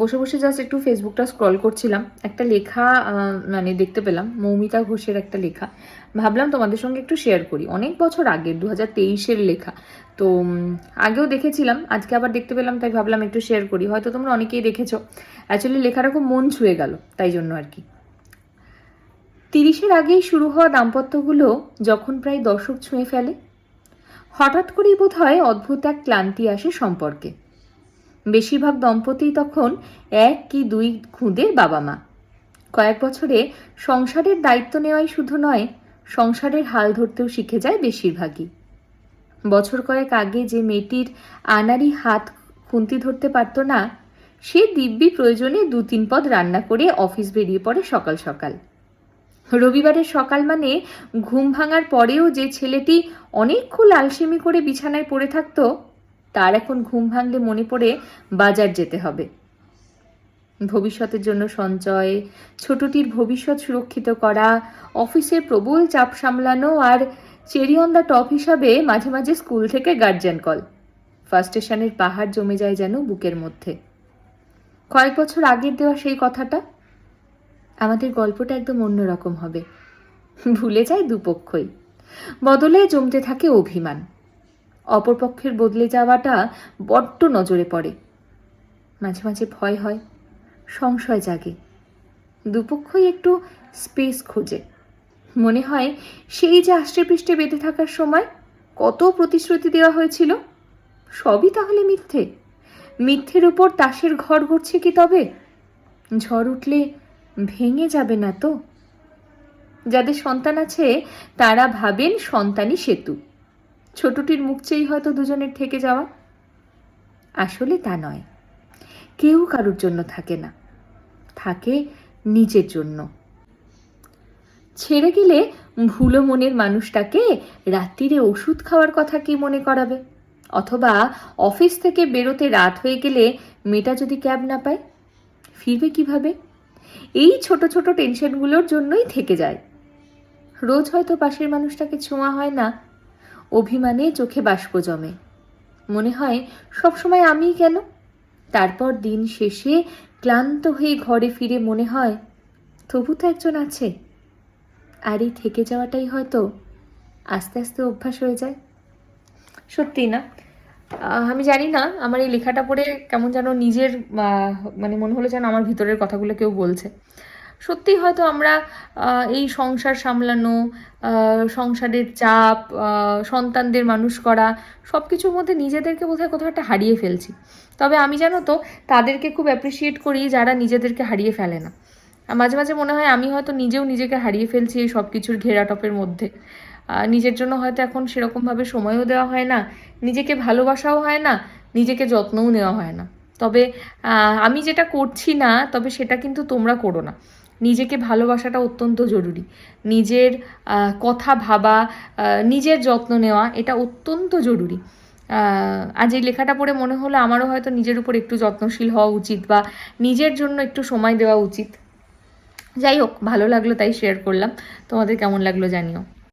বসে বসে জাস্ট একটু ফেসবুকটা স্ক্রল করছিলাম। একটা লেখা মানে দেখতে পেলাম, মৌমিতা ঘোষের একটা লেখা। ভাবলাম তোমাদের সঙ্গে একটু শেয়ার করি। অনেক বছর আগে দু হাজার তেইশের লেখা। তো আগেও দেখেছিলাম, আজকে আবার দেখতে পেলাম, তাই ভাবলাম একটু শেয়ার করি। হয়তো তোমরা অনেকেই দেখেছ। অ্যাকচুয়ালি লেখাটা খুব মন ছুঁয়ে গেল, তাই জন্য আর কি। তিরিশের আগেই শুরু হওয়া দাম্পত্যগুলো যখন প্রায় দশক ছুঁয়ে ফেলে, হঠাৎ করেই বোধ হয় অদ্ভুত এক ক্লান্তি আসে সম্পর্কে। বেশিরভাগ দম্পতি তখন এক কি দুই খুঁদের বাবা মা। কয়েক বছরে সংসারের দায়িত্ব নেওয়াই শুধু নয়, সংসারের হাল ধরতেও শিখে যায় বেশিরভাগই। বছর কয়েক আগে যে মেয়েটির আনারি হাত খুন্তি ধরতে পারতো না, সে দিব্যি প্রয়োজনে দু তিন পদ রান্না করে অফিস বেরিয়ে পড়ে সকাল সকাল। রবিবারের সকাল মানে ঘুম ভাঙার পরেও যে ছেলেটি অনেকক্ষণ আলসেমি করে বিছানায় পড়ে থাকতো তার এখন ঘুম ভাঙলে মনে পড়ে বাজার যেতে হবে। ভবিষ্যতের জন্য সঞ্চয়, ছোটটির ভবিষ্যৎ সুরক্ষিত করা, অফিসের প্রবল চাপ সামলানো আর চেরি অন দ্য টপ হিসাবে মাঝে মাঝে স্কুল থেকে গার্জিয়ান কল ফার্স্ট স্টেশনের পাহাড় জমে যায় যেন বুকের মধ্যে। কয়েক বছর আগের দেওয়া সেই কথাটা? আমাদের গল্পটা একদম অন্যরকম হবে। ভুলে যায় দুপক্ষই। বদলে জমতে থাকে অভিমান। অপরপক্ষের বদলে যাওয়াটা বড্ড নজরে পড়ে। মাঝে মাঝে ভয় হয়, সংশয় জাগে। দুপক্ষই একটু স্পেস খোঁজে। মনে হয় সেই যে আষ্টে বেঁধে থাকার সময় কত প্রতিশ্রুতি দেওয়া হয়েছিল, সবই তাহলে মিথ্যে। মিথ্যের উপর তাসের ঘর ঘুরছে কি তবে? ঝড় উঠলে ভেঙে যাবে না তো? যাদের সন্তান আছে, তারা ভাবেন সন্তানই সেতু। ছোটটির মুখ চেয়েই হয়তো দুজনের থেকে যাওয়া। আসলে তা নয়। কেউ কারোর জন্য থাকে না। থাকে নিজের জন্য। ছেড়ে গেলে ভুলো মনের মানুষটাকে রাত্রিরে ওষুধ খাওয়ার কথা কি মনে করাবে? অথবা অফিস থেকে বেরোতে রাত হয়ে গেলে মেয়েটা যদি ক্যাব না পায়, ফিরবে কীভাবে? এই ছোট ছোট টেনশনগুলোর জন্যই থেকে যায়। রোজ হয়তো পাশের মানুষটাকে ছোঁয়া হয় না। অভিমানে চোখে বাষ্প জমে। মনে হয়, সবসময় আমি কেন? তারপর দিন শেষে ক্লান্ত হয়ে ঘরে ফিরে মনে হয়, তবু তো একজন আছে। আর এই থেকে যাওয়াটাই হয়তো আস্তে আস্তে অভ্যাস হয়ে যায়। সত্যি না? আমি জানি না, আমার এই লেখাটা পড়ে কেমন যেন নিজের মানে মনে হলো যেন আমার ভিতরের কথাগুলো কেউ বলছে। সত্যি হয়তো আমরা এই সংসার সামলানো সংসারের চাপ সন্তানদের মানুষ করা সব কিছুর মধ্যে নিজেদেরকে বোধহয় কোথাও একটা হারিয়ে ফেলছি। তবে আমি জানো তো, তাদেরকে খুব অ্যাপ্রিসিয়েট করি যারা নিজেদেরকে হারিয়ে ফেলে না। মাঝে মাঝে মনে হয় আমি হয়তো নিজেও নিজেকে হারিয়ে ফেলছি এই সব কিছুর ঘেরাটপের মধ্যে। নিজের জন্য হয়তো এখন সেরকমভাবে সময়ও দেওয়া হয় না, নিজেকে ভালোবাসাও হয় না, নিজেকে যত্নও নেওয়া হয় না। তবে আমি যেটা করছি না, তবে সেটা কিন্তু তোমরা করো না। নিজেকে ভালোবাসাটা অত্যন্ত জরুরি। নিজের কথা ভাবা নিজের যত্ন নেওয়া, এটা অত্যন্ত জরুরি। আজ এই লেখাটা পড়ে মনে হলো আমারও হয়তো নিজের উপর একটু যত্নশীল হওয়া উচিত বা নিজের জন্য একটু সময় দেওয়া উচিত। যাই হোক, ভালো লাগল তাই শেয়ার করলাম। তোমাদের কেমন লাগল জানিও।